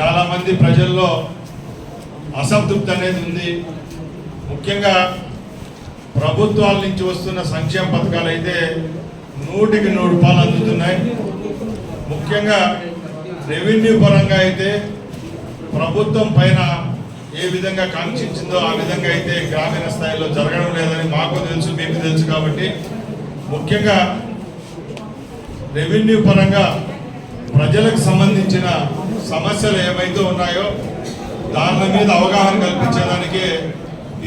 చాలామంది ప్రజల్లో అసంతృప్తి అనేది ఉంది. ముఖ్యంగా ప్రభుత్వాల నుంచి వస్తున్న సంక్షేమ పథకాలు అయితే నూటికి నూరు రూపాయలు అందుతున్నాయి. ముఖ్యంగా రెవెన్యూ పరంగా అయితే ప్రభుత్వం పైన ఏ విధంగా కాంక్షించిందో ఆ విధంగా అయితే గ్రామీణ స్థాయిలో జరగడం లేదని మాకు తెలుసు మీకు తెలుసు కాబట్టి ముఖ్యంగా రెవెన్యూ పరంగా ప్రజలకు సంబంధించిన సమస్యలు ఏవైతే ఉన్నాయో దాని మీద అవగాహన కల్పించడానికి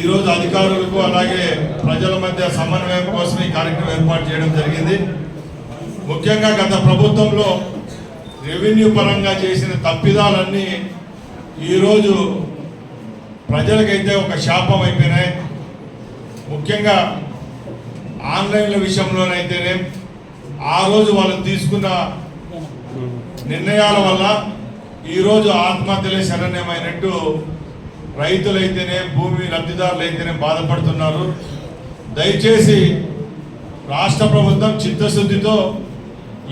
ఈరోజు అధికారులకు అలాగే ప్రజల మధ్య సమన్వయం కోసం ఈ కార్యక్రమం ఏర్పాటు చేయడం జరిగింది. ముఖ్యంగా గత ప్రభుత్వంలో రెవెన్యూ పరంగా చేసిన తప్పిదాలన్నీ ఈరోజు ప్రజలకైతే ఒక శాపం అయిపోయినాయి. ముఖ్యంగా ఆన్లైన్ల విషయంలోనైతేనే ఆ రోజు వాళ్ళు తీసుకున్న నిర్ణయాల వల్ల ఈరోజు ఆత్మహత్యలే శరణ్యమైనట్టు రైతులైతేనే భూమి లబ్ధిదారులు అయితేనే బాధపడుతున్నారు. దయచేసి రాష్ట్ర ప్రభుత్వం చిత్తశుద్ధితో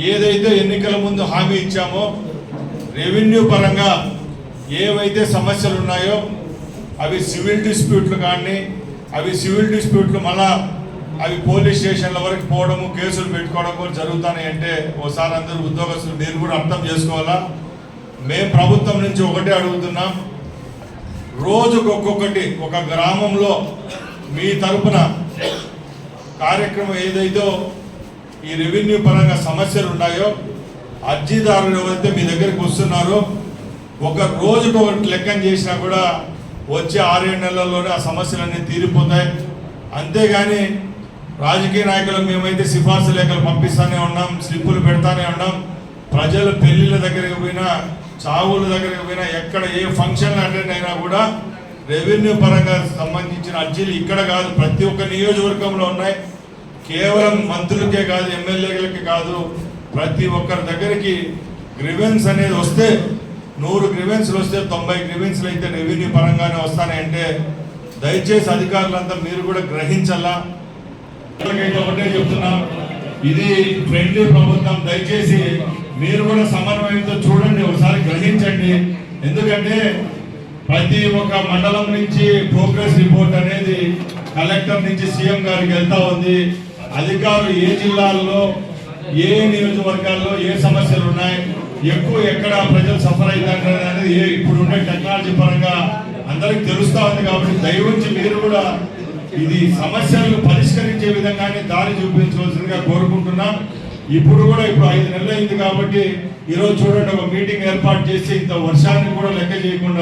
ఏదైతే ఎన్నికల ముందు హామీ ఇచ్చామో రెవెన్యూ పరంగా ఏవైతే సమస్యలు ఉన్నాయో అవి సివిల్ డిస్ప్యూట్లు కానీ అవి సివిల్ డిస్ప్యూట్లు మళ్ళా అవి పోలీస్ స్టేషన్ల వరకు పోవడము కేసులు పెట్టుకోవడం కూడా జరుగుతున్నాయి అంటే ఓసారి అందరూ ఉద్యోగస్తులు మీరు కూడా అర్థం చేసుకోవాలా? మేము ప్రభుత్వం నుంచి ఒకటే అడుగుతున్నాం. రోజుకు ఒక్కొక్కటి ఒక గ్రామంలో మీ తరపున కార్యక్రమం ఏదైతే ఈ రెవెన్యూ పరంగా సమస్యలు ఉన్నాయో అర్జీదారులు ఎవరైతే మీ దగ్గరికి వస్తున్నారో ఒక రోజుకు ఒకటి లెక్కన చేసినా కూడా వచ్చే ఆరేడు నెలల్లోనే ఆ సమస్యలన్నీ తీరిపోతాయి. అంతేగాని రాజకీయ నాయకులకు మేమైతే సిఫార్సు లేఖలు పంపిస్తానే ఉన్నాం స్లిప్పులు పెడతానే ఉన్నాం. ప్రజలు పెళ్ళిళ్ళ దగ్గరికి పోయినా చావుల దగ్గరికి పోయినా ఎక్కడ ఏ ఫంక్షన్ అటెండ్ అయినా కూడా రెవెన్యూ పరంగా సంబంధించిన అర్జీలు ఇక్కడ కాదు ప్రతి ఒక్క నియోజకవర్గంలో ఉన్నాయి. కేవలం మంత్రులకే కాదు ఎమ్మెల్యేలకే కాదు ప్రతి ఒక్కరి దగ్గరికి గ్రివెన్స్ అనేది వస్తే నూరు గ్రివెన్స్లు వస్తే తొంభై గ్రివెన్స్లు అయితే రెవెన్యూ పరంగానే వస్తాయంటే దయచేసి అధికారులంతా మీరు కూడా గ్రహించాలా ఒకటే చెప్తున్నాం ఇది ఫ్రెండ్లీ ప్రభుత్వం దయచేసి మీరు కూడా సమన్వయంతో చూడండి ఒకసారి గ్రహించండి. ఎందుకంటే ప్రతి ఒక్క మండలం నుంచి ప్రోగ్రెస్ రిపోర్ట్ అనేది కలెక్టర్ నుంచి సీఎం గారికి వెళ్తా ఉంది. అధికారులు ఏ జిల్లాల్లో ఏ నియోజకవర్గాల్లో ఏ సమస్యలు ఉన్నాయి ఎక్కువ ఎక్కడ ప్రజలు సఫర్ అవుతారు అనేది ఇప్పుడు ఉండే టెక్నాలజీ పరంగా అందరికి తెలుస్తా ఉంది కాబట్టి దయవుంచి మీరు కూడా ఇది సమస్యలను పరిష్కరించే విధంగానే దారి చూపించవలసిందిగా కోరుకుంటున్నాం. ఇప్పుడు కూడా ఇప్పుడు ఐదు నెలలు అయింది కాబట్టి ఈరోజు చూడండి ఒక మీటింగ్ ఏర్పాటు చేసి ఇంత వర్షాన్ని కూడా లెక్క చేయకుండా